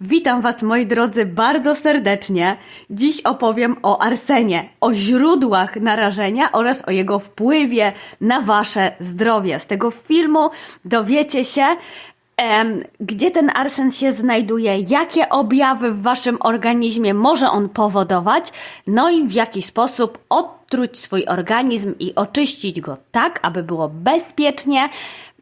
Witam Was, moi drodzy, bardzo serdecznie. Dziś opowiem o arsenie, o źródłach narażenia oraz o jego wpływie na Wasze zdrowie. Z tego filmu dowiecie się, em, gdzie ten arsen się znajduje, jakie objawy w Waszym organizmie może on powodować, no i w jaki sposób odtruć swój organizm i oczyścić go tak, aby było bezpiecznie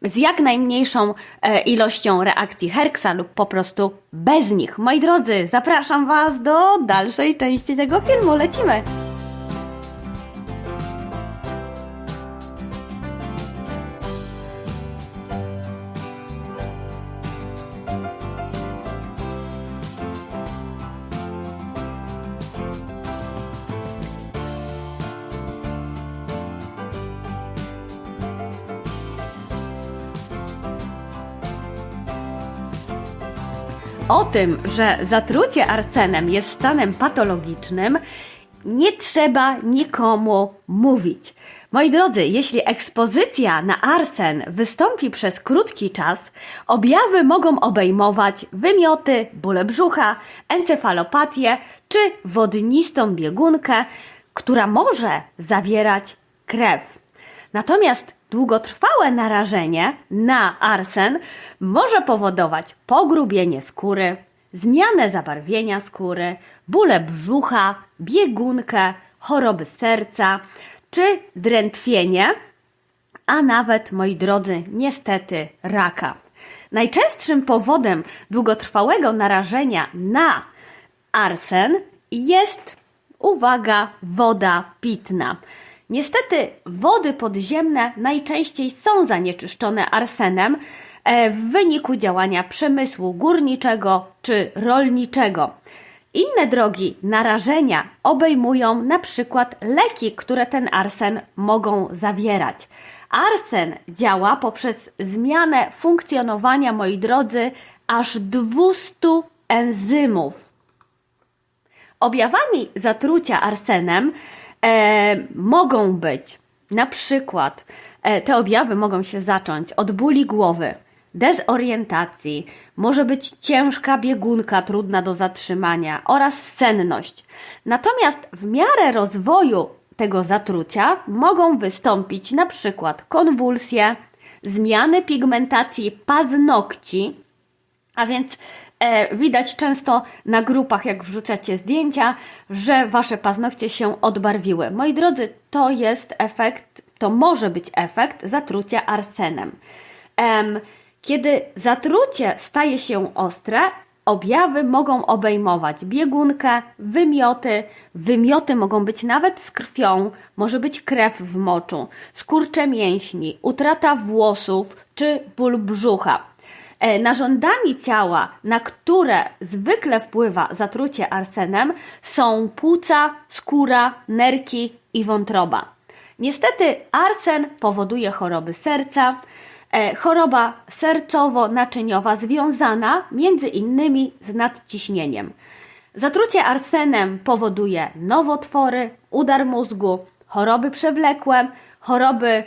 z jak najmniejszą e, ilością reakcji Herksa lub po prostu bez nich. Moi drodzy, zapraszam Was do dalszej części tego filmu. Lecimy! O tym, że zatrucie arsenem jest stanem patologicznym, nie trzeba nikomu mówić. Moi drodzy, jeśli ekspozycja na arsen wystąpi przez krótki czas, objawy mogą obejmować wymioty, bóle brzucha, encefalopatię czy wodnistą biegunkę, która może zawierać krew. Natomiast długotrwałe narażenie na arsen może powodować pogrubienie skóry, zmianę zabarwienia skóry, bóle brzucha, biegunkę, choroby serca czy drętwienie, a nawet, moi drodzy, niestety raka. Najczęstszym powodem długotrwałego narażenia na arsen jest, uwaga, woda pitna. Niestety wody podziemne najczęściej są zanieczyszczone arsenem e, w wyniku działania przemysłu górniczego czy rolniczego. Inne drogi narażenia obejmują na przykład leki, które ten arsen mogą zawierać. Arsen działa poprzez zmianę funkcjonowania, moi drodzy, aż 200 enzymów. Objawami zatrucia arsenem e, mogą być na przykład, e, te objawy mogą się zacząć od bóli głowy, dezorientacji, może być ciężka biegunka trudna do zatrzymania oraz senność. Natomiast w miarę rozwoju tego zatrucia mogą wystąpić na przykład konwulsje, zmiany pigmentacji paznokci, a więc widać często na grupach, jak wrzucacie zdjęcia, że wasze paznokcie się odbarwiły. Moi drodzy, to jest efekt, to może być efekt zatrucia arsenem. Em, kiedy zatrucie staje się ostre, objawy mogą obejmować biegunkę, wymioty. Wymioty mogą być nawet z krwią, może być krew w moczu, skurcze mięśni, utrata włosów czy ból brzucha. E, Narządami ciała, na które zwykle wpływa zatrucie arsenem, są płuca, skóra, nerki i wątroba. Niestety arsen powoduje choroby serca, e, choroba sercowo-naczyniowa związana między innymi z nadciśnieniem. Zatrucie arsenem powoduje nowotwory, udar mózgu, choroby przewlekłe, choroby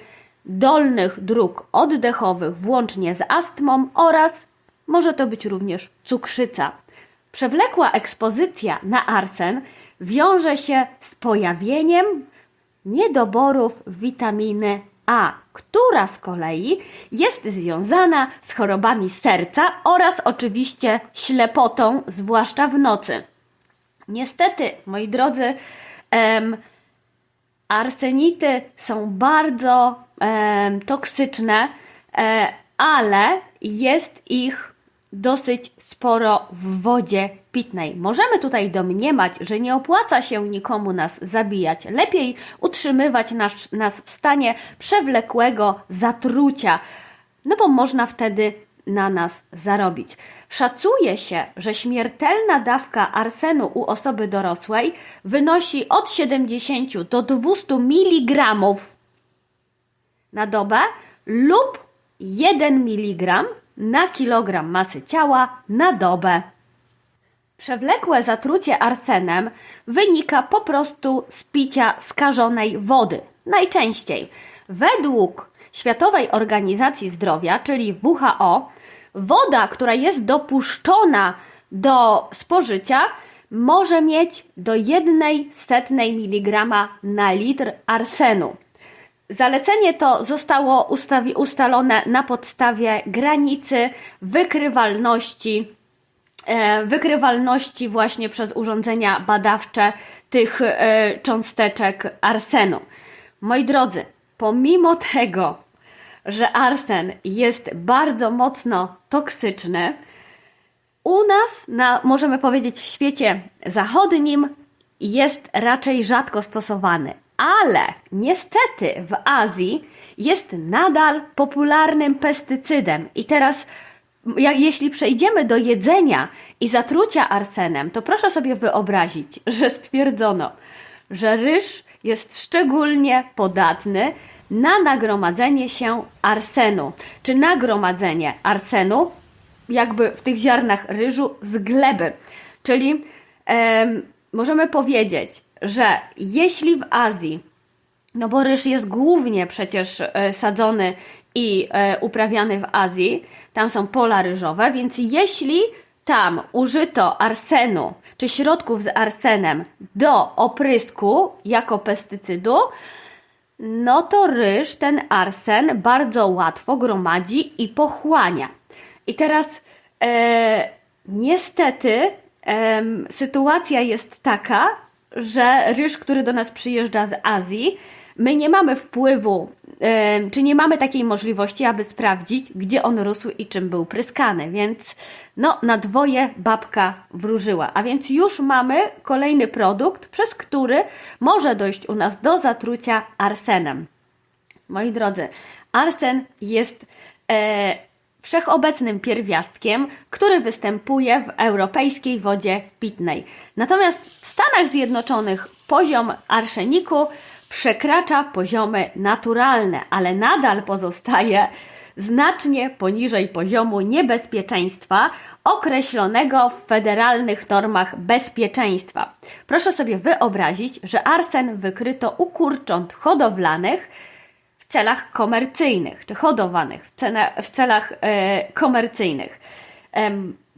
dolnych dróg oddechowych, włącznie z astmą oraz może to być również cukrzyca. Przewlekła ekspozycja na arsen wiąże się z pojawieniem niedoborów witaminy A, która z kolei jest związana z chorobami serca oraz oczywiście ślepotą, zwłaszcza w nocy. Niestety, moi drodzy, em, arsenity są bardzo em, toksyczne, e, ale jest ich dosyć sporo w wodzie pitnej. Możemy tutaj domniemać, że nie opłaca się nikomu nas zabijać. Lepiej utrzymywać nas, nas w stanie przewlekłego zatrucia, no bo można wtedy na nas zarobić. Szacuje się, że śmiertelna dawka arsenu u osoby dorosłej wynosi od 70 do 200 mg na dobę lub 1 mg na kilogram masy ciała na dobę. Przewlekłe zatrucie arsenem wynika po prostu z picia skażonej wody. Najczęściej według Światowej Organizacji Zdrowia, czyli WHO, woda, która jest dopuszczona do spożycia może mieć do 1,1 mg na litr arsenu. Zalecenie to zostało ustawi- ustalone na podstawie granicy wykrywalności, e, wykrywalności właśnie przez urządzenia badawcze tych e, cząsteczek arsenu. Moi drodzy, pomimo tego, że arsen jest bardzo mocno toksyczny, u nas, na, możemy powiedzieć w świecie zachodnim, jest raczej rzadko stosowany, ale niestety w Azji jest nadal popularnym pestycydem. I teraz, jak, jeśli przejdziemy do jedzenia i zatrucia arsenem, to proszę sobie wyobrazić, że stwierdzono, że ryż jest szczególnie podatny na nagromadzenie się arsenu, czy nagromadzenie arsenu jakby w tych ziarnach ryżu z gleby. Czyli em, możemy powiedzieć, że jeśli w Azji, no bo ryż jest głównie przecież e, sadzony i e, uprawiany w Azji, tam są pola ryżowe, więc jeśli tam użyto arsenu czy środków z arsenem do oprysku jako pestycydu, no to ryż ten arsen bardzo łatwo gromadzi i pochłania. I teraz e, niestety em, sytuacja jest taka, że ryż, który do nas przyjeżdża z Azji, my nie mamy wpływu, em, czy nie mamy takiej możliwości, aby sprawdzić, gdzie on rósł i czym był pryskany, więc no, na dwoje babka wróżyła. A więc już mamy kolejny produkt, przez który może dojść u nas do zatrucia arsenem. Moi drodzy, arsen jest e, wszechobecnym pierwiastkiem, który występuje w europejskiej wodzie pitnej. Natomiast w Stanach Zjednoczonych poziom arszeniku przekracza poziomy naturalne, ale nadal pozostaje znacznie poniżej poziomu niebezpieczeństwa określonego w federalnych normach bezpieczeństwa. Proszę sobie wyobrazić, że arsen wykryto u kurcząt hodowlanych celach komercyjnych, czy hodowanych w, cena, w celach e, komercyjnych.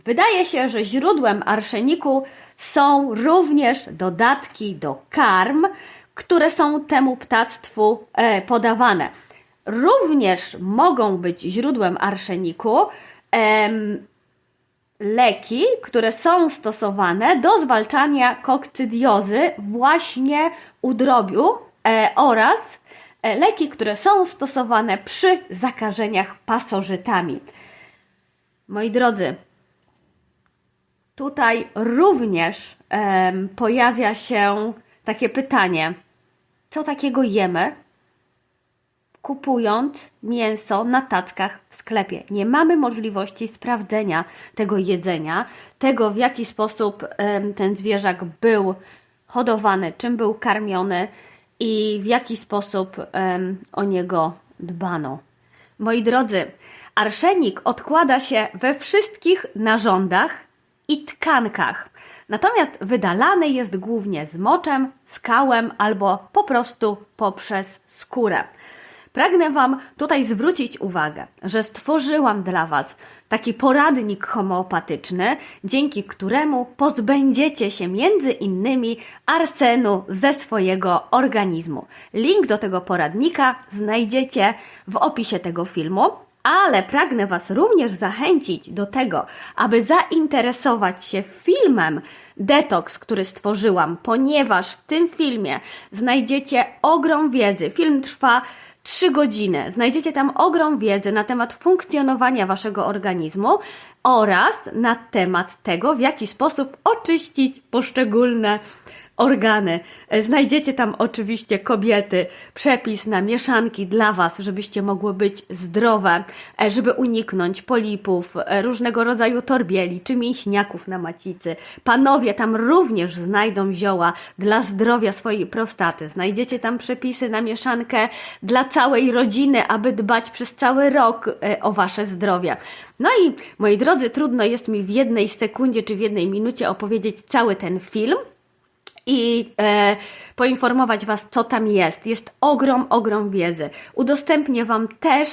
Wydaje się, że źródłem arszeniku są również dodatki do karm, które są temu ptactwu e, podawane. Również mogą być źródłem arszeniku leki, które są stosowane do zwalczania kokcydiozy właśnie u drobiu e, oraz leki, które są stosowane przy zakażeniach pasożytami. Moi drodzy, tutaj również em, pojawia się takie pytanie: co takiego jemy, kupując mięso na tackach w sklepie. Nie mamy możliwości sprawdzenia tego jedzenia, tego w jaki sposób em, ten zwierzak był hodowany, czym był karmiony i w jaki sposób em, o niego dbano. Moi drodzy, arszenik odkłada się we wszystkich narządach i tkankach. Natomiast wydalany jest głównie z moczem, skałem albo po prostu poprzez skórę. Pragnę Wam tutaj zwrócić uwagę, że stworzyłam dla Was taki poradnik homeopatyczny, dzięki któremu pozbędziecie się między innymi arsenu ze swojego organizmu. Link do tego poradnika znajdziecie w opisie tego filmu. Ale pragnę Was również zachęcić do tego, aby zainteresować się filmem Detox, który stworzyłam, ponieważ w tym filmie znajdziecie ogrom wiedzy. Film trwa 3 godziny. Znajdziecie tam ogrom wiedzy na temat funkcjonowania Waszego organizmu oraz na temat tego, w jaki sposób oczyścić poszczególne organy. E, Znajdziecie tam oczywiście kobiety, przepis na mieszanki dla Was, żebyście mogły być zdrowe, e, żeby uniknąć polipów, e, różnego rodzaju torbieli czy mięśniaków na macicy. Panowie tam również znajdą zioła dla zdrowia swojej prostaty. Znajdziecie tam przepisy na mieszankę dla całej rodziny, aby dbać przez cały rok o Wasze zdrowie. No i moi drodzy, trudno jest mi w jednej sekundzie czy w jednej minucie opowiedzieć cały ten film. I e, poinformować Was, co tam jest. Jest ogrom, ogrom wiedzy. Udostępnię Wam też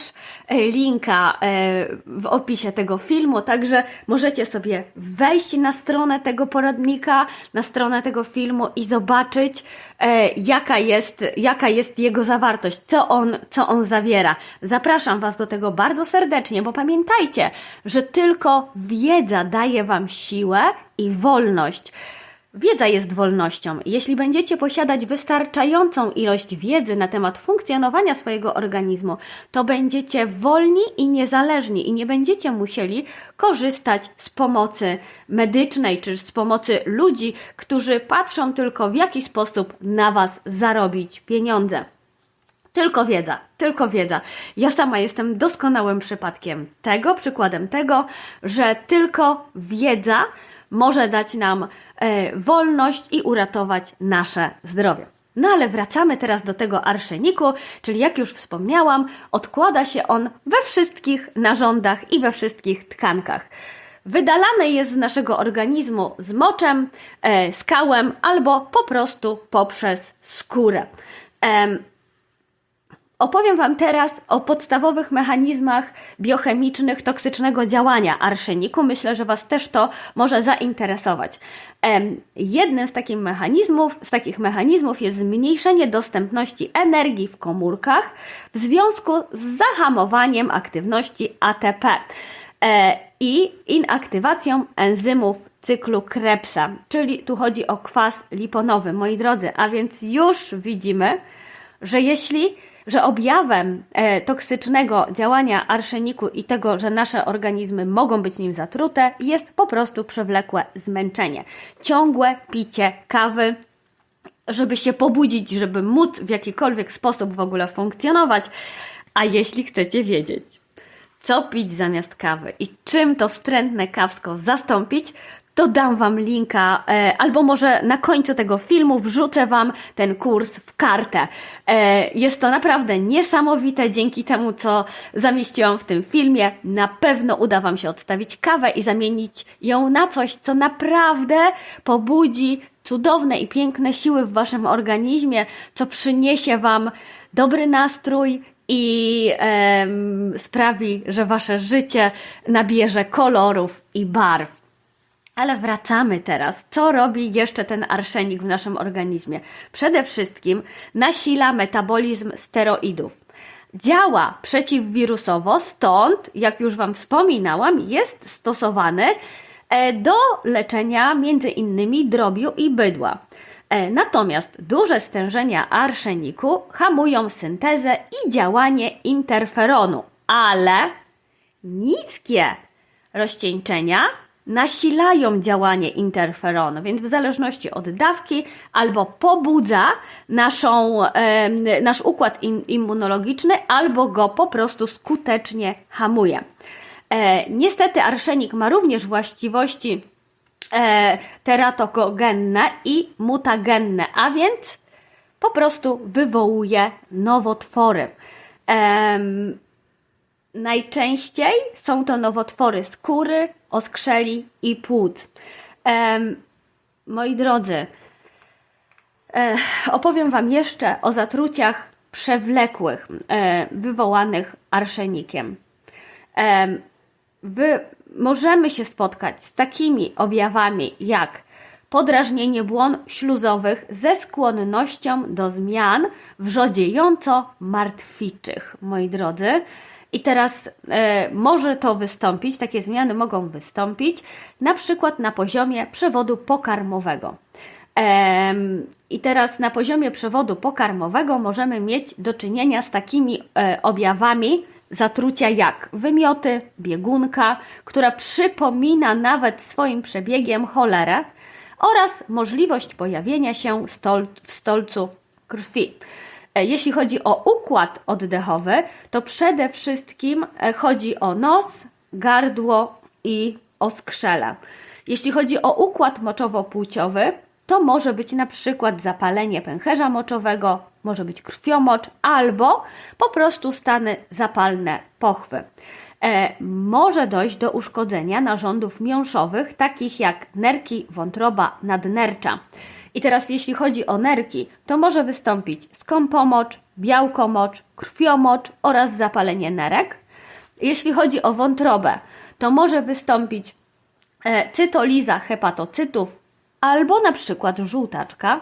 e, linka e, w opisie tego filmu, także możecie sobie wejść na stronę tego poradnika, na stronę tego filmu i zobaczyć, e, jaka, jest, jaka jest jego zawartość, co on, co on zawiera. Zapraszam Was do tego bardzo serdecznie, bo pamiętajcie, że tylko wiedza daje Wam siłę i wolność. Wiedza jest wolnością. Jeśli będziecie posiadać wystarczającą ilość wiedzy na temat funkcjonowania swojego organizmu, to będziecie wolni i niezależni i nie będziecie musieli korzystać z pomocy medycznej czy z pomocy ludzi, którzy patrzą tylko w jaki sposób na Was zarobić pieniądze. Tylko wiedza, tylko wiedza. Ja sama jestem doskonałym przypadkiem tego, przykładem tego, że tylko wiedza może dać nam e, wolność i uratować nasze zdrowie. No ale wracamy teraz do tego arszeniku, czyli jak już wspomniałam, odkłada się on we wszystkich narządach i we wszystkich tkankach. Wydalany jest z naszego organizmu z moczem, e, skałem albo po prostu poprzez skórę. Opowiem Wam teraz o podstawowych mechanizmach biochemicznych toksycznego działania arszeniku. Myślę, że Was też to może zainteresować. Jednym z takich mechanizmów, z takich mechanizmów jest zmniejszenie dostępności energii w komórkach w związku z zahamowaniem aktywności ATP e, i inaktywacją enzymów cyklu Krebsa, czyli tu chodzi o kwas liponowy, moi drodzy, a więc już widzimy, że jeśli że objawem e, toksycznego działania arszeniku i tego, że nasze organizmy mogą być nim zatrute, jest po prostu przewlekłe zmęczenie. Ciągłe picie kawy, żeby się pobudzić, żeby móc w jakikolwiek sposób w ogóle funkcjonować. A jeśli chcecie wiedzieć, co pić zamiast kawy i czym to wstrętne kawsko zastąpić, to dam Wam linka, e, albo może na końcu tego filmu wrzucę Wam ten kurs w kartę. E, jest to naprawdę niesamowite dzięki temu, co zamieściłam w tym filmie. Na pewno uda Wam się odstawić kawę i zamienić ją na coś, co naprawdę pobudzi cudowne i piękne siły w Waszym organizmie, co przyniesie Wam dobry nastrój, i em, sprawi, że wasze życie nabierze kolorów i barw. Ale wracamy teraz. Co robi jeszcze ten arszenik w naszym organizmie? Przede wszystkim nasila metabolizm steroidów. Działa przeciwwirusowo, stąd, jak już Wam wspominałam, jest stosowany e, do leczenia między innymi drobiu i bydła. E, Natomiast duże stężenia arszeniku hamują syntezę i działanie interferonu, ale niskie rozcieńczenia nasilają działanie interferonu, więc w zależności od dawki albo pobudza naszą, nasz układ im, immunologiczny, albo go po prostu skutecznie hamuje. E, niestety arszenik ma również właściwości e, teratogenne i mutagenne, a więc po prostu wywołuje nowotwory. Najczęściej są to nowotwory skóry, oskrzeli i płód. Em, moi drodzy, e, opowiem Wam jeszcze o zatruciach przewlekłych e, wywołanych arszenikiem. Em, wy, możemy się spotkać z takimi objawami jak podrażnienie błon śluzowych ze skłonnością do zmian w rzodzie jąco-martwiczych, moi drodzy. I teraz e, może to wystąpić, takie zmiany mogą wystąpić na przykład na poziomie przewodu pokarmowego. Em, I teraz na poziomie przewodu pokarmowego możemy mieć do czynienia z takimi e, objawami zatrucia jak wymioty, biegunka, która przypomina nawet swoim przebiegiem cholerę oraz możliwość pojawienia się stol, w stolcu krwi. E, Jeśli chodzi o układ oddechowy, to przede wszystkim e, chodzi o nos, gardło i oskrzela. Jeśli chodzi o układ moczowo-płciowy, to może być na przykład zapalenie pęcherza moczowego, może być krwiomocz albo po prostu stany zapalne pochwy. E, może dojść do uszkodzenia narządów miąższowych, takich jak nerki, wątroba nadnercza. I teraz jeśli chodzi o nerki, to może wystąpić skąpomocz, białkomocz, krwiomocz oraz zapalenie nerek. Jeśli chodzi o wątrobę, to może wystąpić e, cytoliza hepatocytów albo na przykład żółtaczka.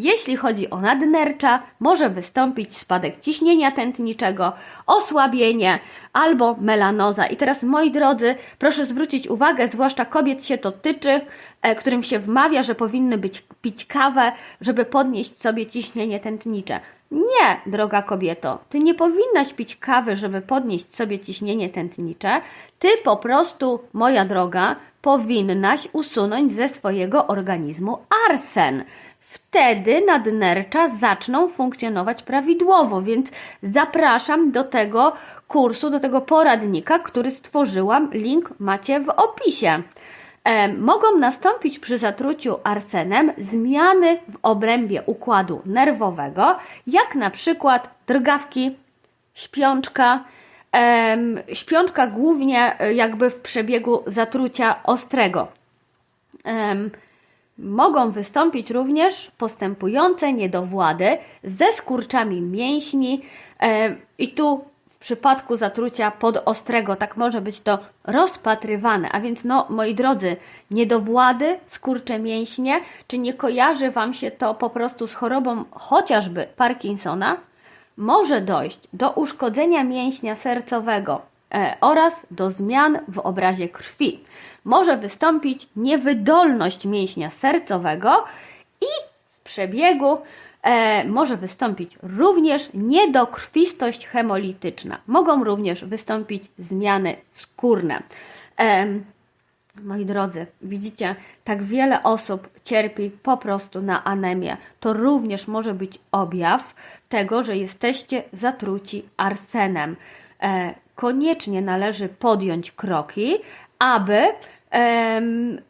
Jeśli chodzi o nadnercza, może wystąpić spadek ciśnienia tętniczego, osłabienie albo melanoza. I teraz, moi drodzy, proszę zwrócić uwagę, zwłaszcza kobiet się to tyczy, e, którym się wmawia, że powinny być, pić kawę, żeby podnieść sobie ciśnienie tętnicze. Nie, droga kobieto, ty nie powinnaś pić kawy, żeby podnieść sobie ciśnienie tętnicze. Ty po prostu, moja droga, powinnaś usunąć ze swojego organizmu arsen. Wtedy nadnercza zaczną funkcjonować prawidłowo, więc zapraszam do tego kursu, do tego poradnika, który stworzyłam. Link macie w opisie. E, mogą nastąpić przy zatruciu arsenem zmiany w obrębie układu nerwowego, jak na przykład drgawki, śpiączka, śpiączka głównie e, jakby w przebiegu zatrucia ostrego. Mogą wystąpić również postępujące niedowłady ze skurczami mięśni e, i tu w przypadku zatrucia podostrego tak może być to rozpatrywane. A więc no, moi drodzy, niedowłady, skurcze mięśnie, czy nie kojarzy Wam się to po prostu z chorobą chociażby Parkinsona? Może dojść do uszkodzenia mięśnia sercowego e, oraz do zmian w obrazie krwi. Może wystąpić niewydolność mięśnia sercowego i w przebiegu e, może wystąpić również niedokrwistość hemolityczna. Mogą również wystąpić zmiany skórne. E, Moi drodzy, widzicie, tak wiele osób cierpi po prostu na anemię. To również może być objaw tego, że jesteście zatruci arsenem. E, koniecznie należy podjąć kroki, aby em,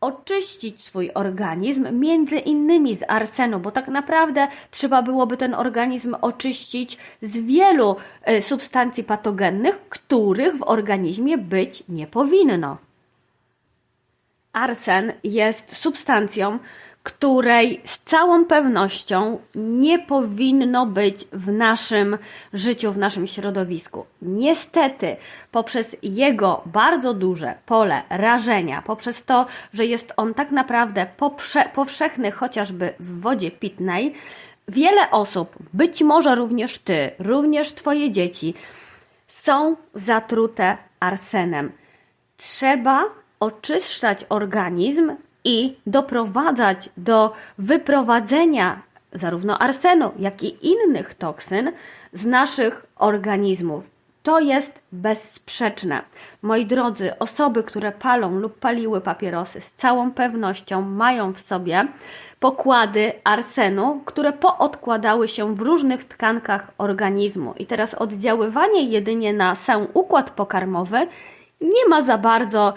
oczyścić swój organizm, między innymi z arsenu, bo tak naprawdę trzeba byłoby ten organizm oczyścić z wielu e, substancji patogennych, których w organizmie być nie powinno. Arsen jest substancją, której z całą pewnością nie powinno być w naszym życiu, w naszym środowisku. Niestety, poprzez jego bardzo duże pole rażenia, poprzez to, że jest on tak naprawdę powszechny chociażby w wodzie pitnej, wiele osób, być może również ty, również twoje dzieci, są zatrute arsenem. Trzeba oczyszczać organizm i doprowadzać do wyprowadzenia zarówno arsenu, jak i innych toksyn z naszych organizmów. To jest bezsprzeczne. Moi drodzy, osoby, które palą lub paliły papierosy, z całą pewnością mają w sobie pokłady arsenu, które poodkładały się w różnych tkankach organizmu. I teraz oddziaływanie jedynie na sam układ pokarmowy nie ma za bardzo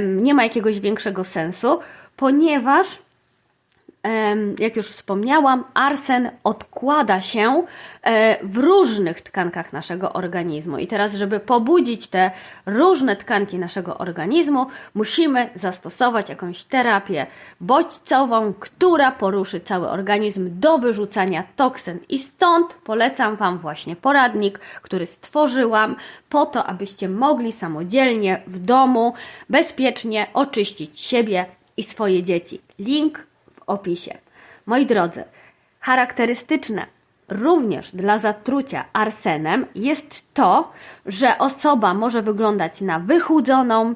nie ma jakiegoś większego sensu, ponieważ jak już wspomniałam, arsen odkłada się e, w różnych tkankach naszego organizmu. I teraz, żeby pobudzić te różne tkanki naszego organizmu, musimy zastosować jakąś terapię bodźcową, która poruszy cały organizm do wyrzucania toksyn. I stąd polecam Wam właśnie poradnik, który stworzyłam po to, abyście mogli samodzielnie w domu bezpiecznie oczyścić siebie i swoje dzieci. Link opisie. Moi drodzy, charakterystyczne również dla zatrucia arsenem jest to, że osoba może wyglądać na wychudzoną,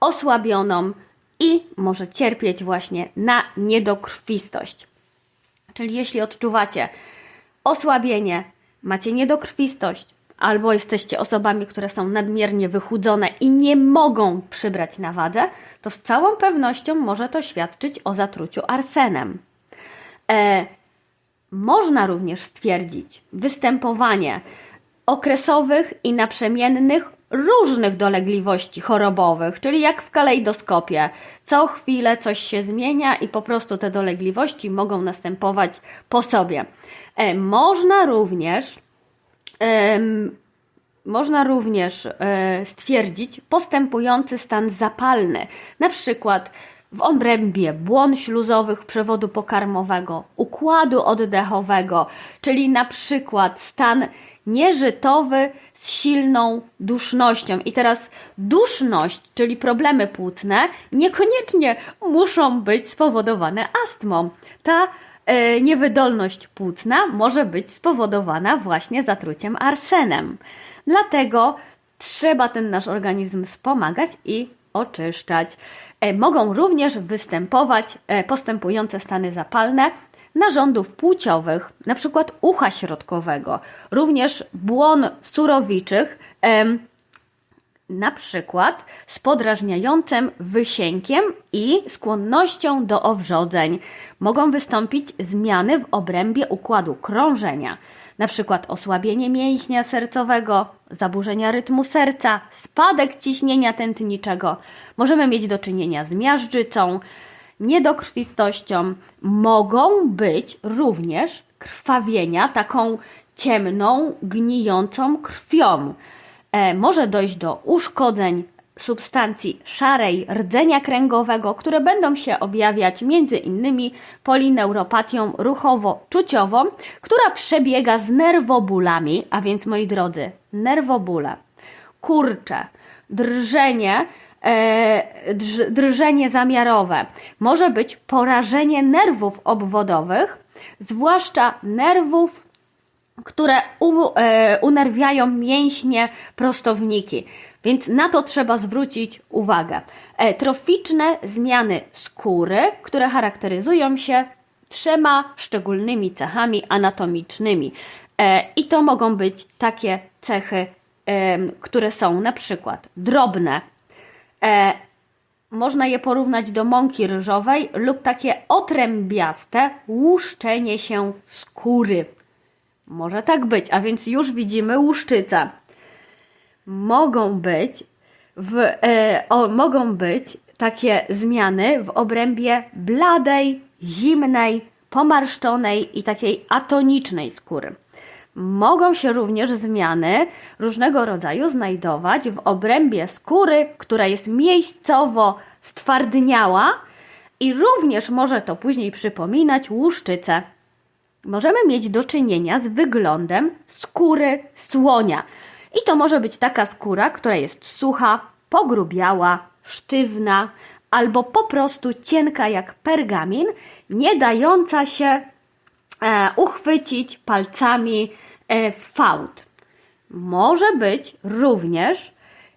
osłabioną i może cierpieć właśnie na niedokrwistość. Czyli jeśli odczuwacie osłabienie, macie niedokrwistość, albo jesteście osobami, które są nadmiernie wychudzone i nie mogą przybrać na wadze, to z całą pewnością może to świadczyć o zatruciu arsenem. E, można również stwierdzić występowanie okresowych i naprzemiennych różnych dolegliwości chorobowych, czyli jak w kalejdoskopie. Co chwilę coś się zmienia i po prostu te dolegliwości mogą następować po sobie. E, można również można również e, stwierdzić postępujący stan zapalny, na przykład w obrębie błon śluzowych przewodu pokarmowego, układu oddechowego, czyli na przykład stan nieżytowy z silną dusznością. I teraz duszność, czyli problemy płucne, niekoniecznie muszą być spowodowane astmą. Ta niewydolność płucna może być spowodowana właśnie zatruciem arsenem. Dlatego trzeba ten nasz organizm wspomagać i oczyszczać. E, Mogą również występować e, postępujące stany zapalne narządów płciowych, przykład ucha środkowego, również błon surowiczych, na przykład z podrażniającym wysiękiem i skłonnością do owrzodzeń. Mogą wystąpić zmiany w obrębie układu krążenia, na przykład osłabienie mięśnia sercowego, zaburzenia rytmu serca, spadek ciśnienia tętniczego. Możemy mieć do czynienia z miażdżycą, niedokrwistością. Mogą być również krwawienia taką ciemną, gnijącą krwią. E, może dojść do uszkodzeń substancji szarej rdzenia kręgowego, które będą się objawiać między innymi polineuropatią ruchowo-czuciową, która przebiega z nerwobólami, a więc moi drodzy, nerwobóle, kurcze, drżenie, e, drż, drżenie zamiarowe, może być porażenie nerwów obwodowych, zwłaszcza nerwów które u, e, unerwiają mięśnie prostowniki. Więc na to trzeba zwrócić uwagę. E, troficzne zmiany skóry, które charakteryzują się trzema szczególnymi cechami anatomicznymi. E, I to mogą być takie cechy, em, które są na przykład drobne, e, można je porównać do mąki ryżowej lub takie otrębiaste łuszczenie się skóry. Może tak być, a więc już widzimy łuszczyca. Mogą być, w, e, o, mogą być takie zmiany w obrębie bladej, zimnej, pomarszczonej i takiej atonicznej skóry. Mogą się również zmiany różnego rodzaju znajdować w obrębie skóry, która jest miejscowo stwardniała i również może to później przypominać łuszczycę możemy mieć do czynienia z wyglądem skóry słonia. I to może być taka skóra, która jest sucha, pogrubiała, sztywna albo po prostu cienka jak pergamin, nie dająca się e, uchwycić palcami e, fałd. Może być również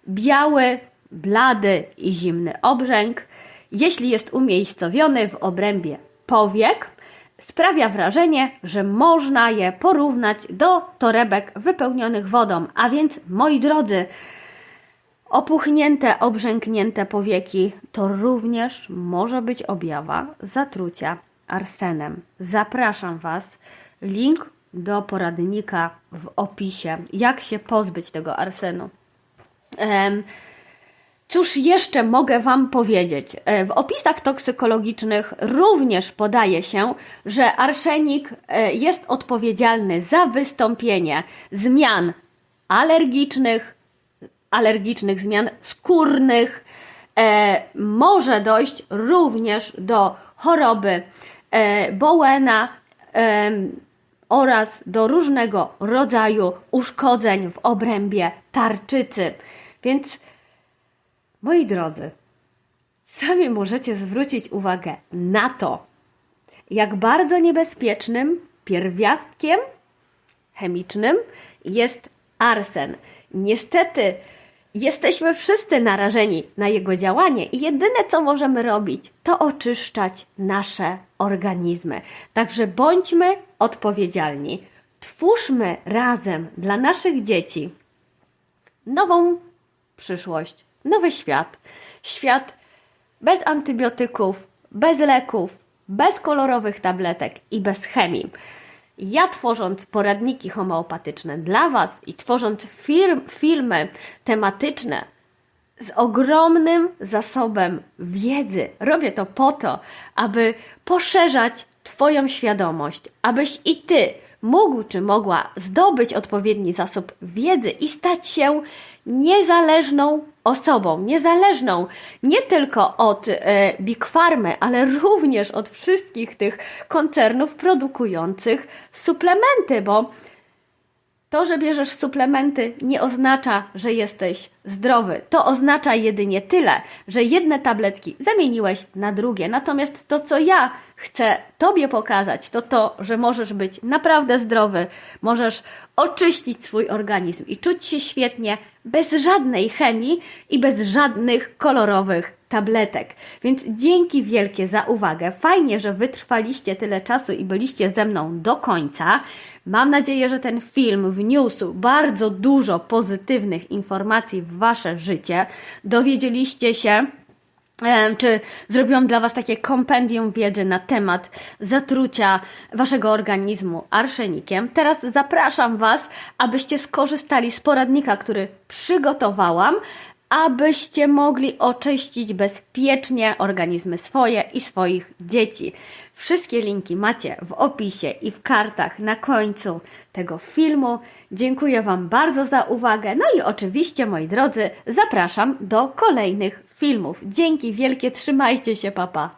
biały, blady i zimny obrzęk, jeśli jest umiejscowiony w obrębie powiek, sprawia wrażenie, że można je porównać do torebek wypełnionych wodą. A więc, moi drodzy, opuchnięte, obrzęknięte powieki to również może być objawa zatrucia arsenem. Zapraszam Was. Link do poradnika w opisie, jak się pozbyć tego arsenu. Em, Cóż jeszcze mogę Wam powiedzieć? E, W opisach toksykologicznych również podaje się, że arszenik e, jest odpowiedzialny za wystąpienie zmian alergicznych, alergicznych zmian skórnych. E, może dojść również do choroby Bowena oraz do różnego rodzaju uszkodzeń w obrębie tarczycy. Więc Moi drodzy, sami możecie zwrócić uwagę na to, jak bardzo niebezpiecznym pierwiastkiem chemicznym jest arsen. Niestety, jesteśmy wszyscy narażeni na jego działanie i jedyne co możemy robić, to oczyszczać nasze organizmy. Także bądźmy odpowiedzialni. Twórzmy razem dla naszych dzieci nową przyszłość, nowy świat. Świat bez antybiotyków, bez leków, bez kolorowych tabletek i bez chemii. Ja tworząc poradniki homeopatyczne dla Was i tworząc firm, filmy tematyczne z ogromnym zasobem wiedzy, robię to po to, aby poszerzać Twoją świadomość, abyś i Ty mógł czy mogła zdobyć odpowiedni zasób wiedzy i stać się niezależną osobą, niezależną nie tylko od e, Big Farmy, ale również od wszystkich tych koncernów produkujących suplementy, bo to, że bierzesz suplementy, nie oznacza, że jesteś zdrowy. To oznacza jedynie tyle, że jedne tabletki zamieniłeś na drugie. Natomiast to, co ja chcę Tobie pokazać, to to, że możesz być naprawdę zdrowy, możesz oczyścić swój organizm i czuć się świetnie bez żadnej chemii i bez żadnych kolorowych tabletek. Więc dzięki wielkie za uwagę. Fajnie, że wytrwaliście tyle czasu i byliście ze mną do końca. Mam nadzieję, że ten film wniósł bardzo dużo pozytywnych informacji w Wasze życie. Dowiedzieliście się, Czy zrobiłam dla Was takie kompendium wiedzy na temat zatrucia Waszego organizmu arszenikiem? Teraz zapraszam Was, abyście skorzystali z poradnika, który przygotowałam, abyście mogli oczyścić bezpiecznie organizmy swoje i swoich dzieci. Wszystkie linki macie w opisie i w kartach na końcu tego filmu. Dziękuję Wam bardzo za uwagę. No i oczywiście, moi drodzy, zapraszam do kolejnych filmów. Dzięki wielkie, trzymajcie się, papa.